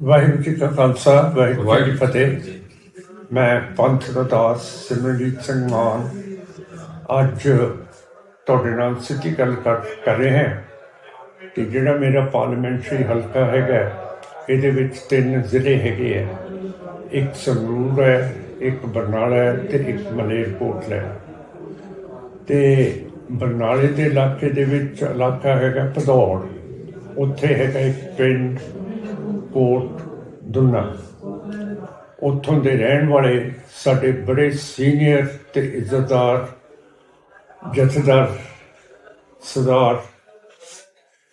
ਵਾਹਿਗੁਰੂ ਜੀ ਕਾ ਖਾਲਸਾ ਵਾਹਿਗੁਰੂ ਜੀ ਕੀ ਫਤਿਹ। ਮੈਂ ਪੰਥ ਦਾ ਦਾਸ ਸਿਮਰਨਜੀਤ ਸਿੰਘ ਮਾਨ ਅੱਜ ਤੁਹਾਡੇ ਨਾਲ ਸਿੱਧੀ ਗੱਲ ਕਰ ਰਹੇ ਹਾਂ ਕਿ ਜਿਹੜਾ ਮੇਰਾ ਪਾਰਲੀਮੈਂਟਰੀ ਹਲਕਾ ਹੈਗਾ ਇਹਦੇ ਵਿੱਚ ਤਿੰਨ ਜ਼ਿਲ੍ਹੇ ਹੈਗੇ ਆ। ਇੱਕ ਸੰਗਰੂਰ ਹੈ ਇੱਕ ਬਰਨਾਲਾ ਹੈ ਤੇ ਇੱਕ ਮਲੇਰਕੋਟਲਾ ਹੈ। ਤੇ ਬਰਨਾਲੇ ਦੇ ਇਲਾਕੇ ਦੇ ਵਿੱਚ ਇਲਾਕਾ ਹੈਗਾ ਭਦੌੜ। ਉੱਥੇ ਹੈਗਾ ਇੱਕ ਪਿੰਡ ਕੋਟ ਦੁਨਾ। ਉੱਥੋਂ ਦੇ ਰਹਿਣ ਵਾਲੇ ਸਾਡੇ ਬੜੇ ਸੀਨੀਅਰ ਤੇ ਇੱਜ਼ਤਦਾਰ, ਜਥੇਦਾਰ ਸਰਦਾਰ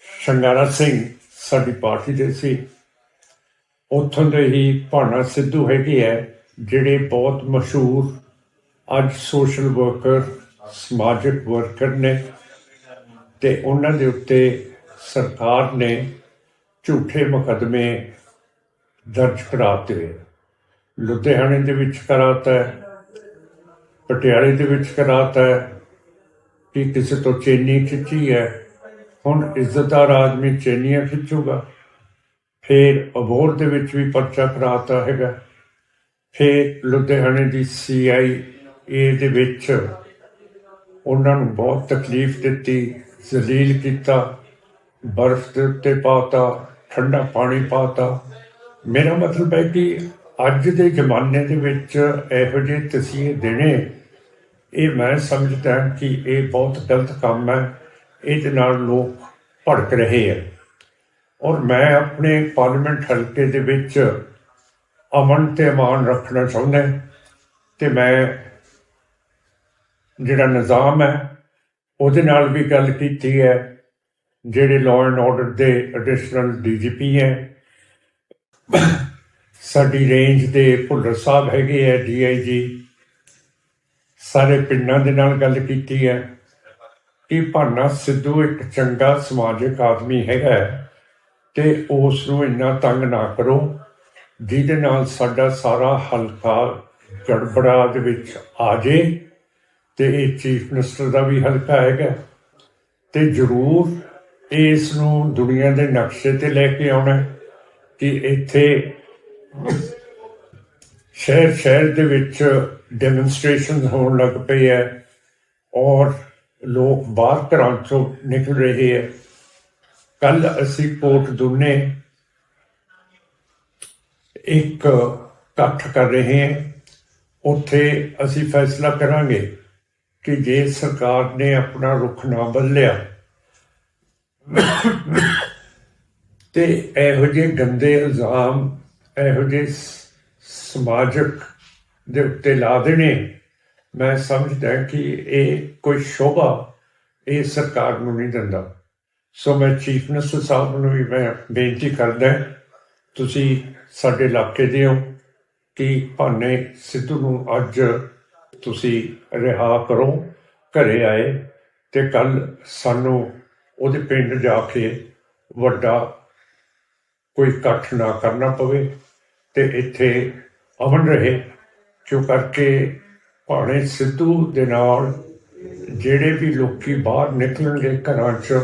ਸ਼ੰਗਾਰਾ ਸਿੰਘ ਸਾਡੀ ਪਾਰਟੀ ਦੇ ਸੀ। ਉੱਥੋਂ ਦੇ ਹੀ ਭਾਣਾ ਸਿੱਧੂ ਹੈਗੇ ਹੈ ਜਿਹੜੇ ਬਹੁਤ ਮਸ਼ਹੂਰ ਅੱਜ ਸੋਸ਼ਲ ਵਰਕਰ ਸਮਾਜਿਕ ਵਰਕਰ ਨੇ ਤੇ ਉਹਨਾਂ ਦੇ ਉੱਤੇ ਸਰਕਾਰ ਨੇ ਝੂਠੇ ਮੁਕੱਦਮੇ ਦਰਜ ਕਰਾਤੇ ਹੋਏ ਲੁਧਿਆਣੇ ਦੇ ਵਿੱਚ ਕਰਾਤਾ ਹੈ, ਪਟਿਆਲੇ ਦੇ ਵਿੱਚ ਕਰਾਤਾ ਹੈ ਕਿ ਕਿਸੇ ਤੋਂ ਚੇਨੀ ਖਿੱਚੀ ਹੈ। ਹੁਣ ਇੱਜ਼ਤਦਾਰ ਆਦਮੀ ਚੇਨੀਆਂ ਖਿੱਚੂਗਾ, ਫਿਰ ਅਬੋਰ ਦੇ ਵਿੱਚ ਵੀ ਪਰਚਾ ਕਰਾਤਾ ਹੈਗਾ। ਫਿਰ ਲੁਧਿਆਣੇ ਦੀ ਸੀਆਈ ਏ ਦੇ ਵਿੱਚ ਉਹਨਾਂ ਨੂੰ ਬਹੁਤ ਤਕਲੀਫ ਦਿੱਤੀ, ਜ਼ਲੀਲ ਕੀਤਾ, ਬਰਫ਼ ਦੇ ਉੱਤੇ ਪਾਤਾ। ਠੰਡਾ ਪਾਣੀ ਪਾਤਾ। ਮੇਰਾ ਮਤਲਬ ਹੈ ਕਿ ਅੱਜ ਦੇ ਜ਼ਮਾਨੇ ਦੇ ਵਿੱਚ ਇਹੋ ਜਿਹੇ ਤਸੀਹੇ ਦੇਣੇ, ਇਹ ਮੈਂ ਸਮਝਦਾ ਕਿ ਇਹ ਬਹੁਤ ਗਲਤ ਕੰਮ ਹੈ। ਇਹਦੇ ਨਾਲ ਲੋਕ ਭੜਕ ਰਹੇ ਹੈ। ਔਰ ਮੈਂ ਆਪਣੇ ਪਾਰਲੀਮੈਂਟ ਹਲਕੇ ਦੇ ਵਿੱਚ ਅਮਨ ਤੇ ਅਮਾਨ ਰੱਖਣਾ ਚਾਹੁੰਦਾ ਹਾਂ ਤੇ ਮੈਂ ਜਿਹੜਾ ਨਿਜ਼ਾਮ ਹੈ, ਉਹਦੇ ਨਾਲ ਵੀ ਗੱਲ ਕੀਤੀ ਹੈ। ਜਿਹੜੇ ਲਾਅ ਐਂਡ ਆਰਡਰ ਦੇ ਐਡੀਸ਼ਨਲ ਡੀਜੀਪੀ ਹੈ। ਸਾਡੀ ਰੇਂਜ ਦੇ ਭੁੱਲਰ ਸਾਹਿਬ ਹੈਗੇ ਹੈ ਡੀਆਈਜੀ ਸਾਰੇ ਪਿੰਡਾਂ ਦੇ ਨਾਲ ਗੱਲ ਕੀਤੀ ਹੈ ਕਿ ਭਾਨਾ ਸਿੱਧੂ ਇੱਕ ਚੰਗਾ ਸਮਾਜਿਕ ਆਦਮੀ ਹੈਗਾ ਹੈ ਤੇ ਉਸ ਨੂੰ ਇੰਨਾ ਤੰਗ ਨਾ ਕਰੋ, ਜਿਹਦੇ ਨਾਲ ਸਾਡਾ ਸਾਰਾ ਹਲਕਾ ਗੜਬੜਾ ਦੇ ਵਿੱਚ ਆ ਜੇ ਤੇ ਇਹ ਚੀਫ ਮਿਨਿਸਟਰ ਦਾ ਵੀ ਹਲਕਾ ਹੈਗਾ। ਤੇ ਜ਼ਰੂਰ ਇਸ ਨੂੰ ਦੁਨੀਆ ਦੇ ਨਕਸ਼ੇ ਤੇ ਲੈ ਕੇ ਆਉਣਾ ਕਿ ਇੱਥੇ ਸ਼ਹਿਰ ਸ਼ਹਿਰ ਦੇ ਵਿੱਚ ਡੈਮੋਨਸਟ੍ਰੇਸ਼ਨ ਹੋਣ ਲੱਗ ਪਈ ਹੈ ਔਰ ਲੋਕ ਬਾਹਰ ਘਰਾਂ ਚੋਂ ਨਿਕਲ ਰਹੇ ਹੈ। ਕੱਲ ਅਸੀਂ ਕੋਟ ਦੁਨੇ ਇੱਕ ਇਕੱਠ ਕਰ ਰਹੇ ਹਾਂ। ਉੱਥੇ ਅਸੀਂ ਫੈਸਲਾ ਕਰਾਂਗੇ ਕਿ ਜੇ ਸਰਕਾਰ ਨੇ ਆਪਣਾ ਰੁਖ ਨਾ ਬਦਲਿਆ ਤੇ ਇਹੋ ਜਿਹੇ ਗੰਦੇ ਇਲਜ਼ਾਮ, ਇਹੋ ਜਿਹੇ ਸਮਾਜਿਕ ਦੇ ਉੱਤੇ ਲਾ ਦੇਣੇ, ਮੈਂ ਸਮਝਦਾ ਕਿ ਇਹ ਕੋਈ ਸ਼ੋਭਾ ਇਹ ਸਰਕਾਰ ਨੂੰ ਨਹੀਂ ਦਿੰਦਾ। ਸੋ ਮੈਂ ਚੀਫ ਮਿਨਿਸਟਰ ਸਾਹਿਬ ਨੂੰ ਵੀ ਮੈਂ ਬੇਨਤੀ ਕਰਦਾ, ਤੁਸੀਂ ਸਾਡੇ ਇਲਾਕੇ ਦੇ ਹੋ, ਕਿ ਭਾਨੇ ਸਿੱਧੂ ਨੂੰ ਅੱਜ ਤੁਸੀਂ ਰਿਹਾ ਕਰੋ, ਘਰੇ ਆਏ ਤੇ ਕੱਲ ਸਾਨੂੰ ਉਹਦੇ ਪਿੰਡ ਜਾ ਕੇ ਵੱਡਾ ਕੋਈ ਇਕੱਠ ਨਾ ਕਰਨਾ ਪਵੇ ਤੇ ਇੱਥੇ ਅਮਨ ਰਹੇ ਕਿਉਂ ਕਰਕੇ ਭਾਣੇ ਸਿੱਧੂ ਦੇ ਨਾਲ ਜਿਹੜੇ ਵੀ ਲੋਕੀ ਬਾਹਰ ਨਿਕਲਣਗੇ ਘਰਾਂ 'ਚ,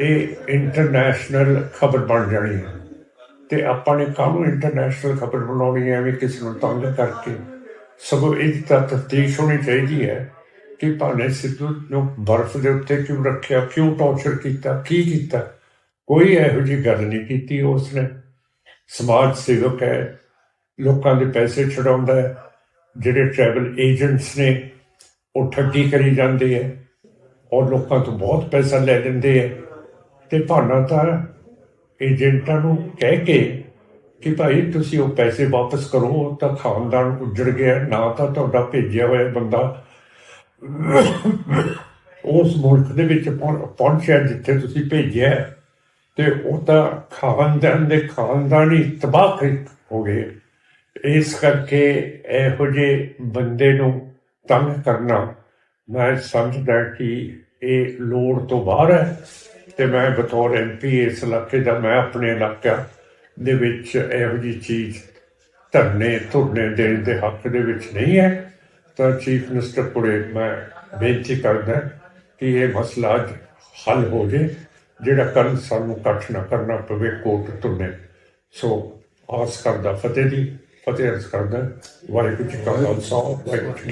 ਇਹ ਇੰਟਰਨੈਸ਼ਨਲ ਖਬਰ ਬਣ ਜਾਣੀ ਹੈ। ਤੇ ਆਪਾਂ ਨੇ ਕਾਹਨੂੰ ਇੰਟਰਨੈਸ਼ਨਲ ਖਬਰ ਬਣਾਉਣੀ ਹੈ ਵੀ ਕਿਸੇ ਨੂੰ ਤੰਗ ਕਰਕੇ? ਸਗੋਂ ਇਹਦੀ ਤਾਂ ਤਫਤੀਸ਼ ਹੋਣੀ ਚਾਹੀਦੀ ਹੈ ਕਿ ਭਾਣੇ ਸਿੱਧੂ ਨੂੰ ਬਰਫ਼ ਦੇ ਉੱਤੇ ਕਿਉਂ ਰੱਖਿਆ, ਕਿਉਂ ਟੌਰਚਰ ਕੀਤਾ, ਕੀ ਕੀਤਾ? ਕੋਈ ਇਹੋ ਜਿਹੀ ਗੱਲ ਨਹੀਂ ਕੀਤੀ ਉਸਨੇ। ਸਮਾਜ ਸੇਵਕ ਹੈ, ਲੋਕਾਂ ਦੇ ਪੈਸੇ ਛਡਾਉਂਦਾ ਹੈ, ਜਿਹੜੇ ਟਰੈਵਲ ਏਜੰਟਸ ਨੇ, ਉਹ ਠੱਗੀ ਕਰੀ ਜਾਂਦੇ ਹੈ ਔਰ ਲੋਕਾਂ ਤੋਂ ਬਹੁਤ ਪੈਸਾ ਲੈ ਲੈਂਦੇ ਹੈ। ਤੇ ਭਾਣਾ ਤਾਂ ਏਜੰਟਾਂ ਨੂੰ ਕਹਿ ਕੇ ਕਿ ਭਾਈ ਤੁਸੀਂ ਉਹ ਪੈਸੇ ਵਾਪਸ ਕਰੋ ਤਾਂ ਖਾਨਦਾਨ ਉੱਜੜ ਗਿਆ, ਨਾ ਤਾਂ ਤੁਹਾਡਾ ਭੇਜਿਆ ਹੋਇਆ ਬੰਦਾ ਉਸ ਮੁਲਕ ਦੇ ਵਿੱਚ ਪਹੁੰਚਿਆ ਜਿੱਥੇ ਤੁਸੀਂ ਭੇਜਿਆ ਤੇ ਉਹ ਤਾਂ ਖਾਨਦਾਨ ਦੇ ਖਾਨਦਾਨ ਹੀ ਤਬਾਹ ਹੋ ਗਏ। ਇਸ ਕਰਕੇ ਇਹੋ ਜਿਹੇ ਬੰਦੇ ਨੂੰ ਤੰਗ ਕਰਨਾ ਮੈਂ ਸਮਝਦਾ ਕਿ ਇਹ ਲੋੜ ਤੋਂ ਬਾਹਰ ਹੈ ਤੇ ਮੈਂ ਬਤੌਰ ਐਮਪੀ ਇਸ ਇਲਾਕੇ ਦਾ, ਮੈਂ ਆਪਣੇ ਇਲਾਕਾ ਦੇ ਵਿੱਚ ਇਹੋ ਜਿਹੀ ਚੀਜ਼ ਧਰਨੇ, ਧੁਰਨੇ ਦੇਣ ਦੇ ਹੱਕ ਦੇ ਵਿੱਚ ਨਹੀਂ ਹੈ। ਤਾਂ ਚੀਫ ਮਿਨਿਸਟਰ ਕੋਲੇ ਮੈਂ ਬੇਨਤੀ ਕਰਦਾ ਕਿ ਇਹ ਮਸਲਾ ਅੱਜ ਹੱਲ ਹੋ ਜੇ, ਜਿਹੜਾ ਕਰਨ ਸਾਨੂੰ ਇਕੱਠ ਨਾ ਕਰਨਾ ਪਵੇ, ਕੋਰਟ ਧੁਰਨੇ ਸੋ ਆਸ ਕਰਦਾ ਫਤਿਹ ਦੀ, ਫਤਿਹ ਅਰਜ਼ ਕਰਦਾ, ਵਾਹਿਗੁਰੂ ਜੀ ਕਾ ਖਾਲਸਾ, ਵਾਹਿਗੁਰੂ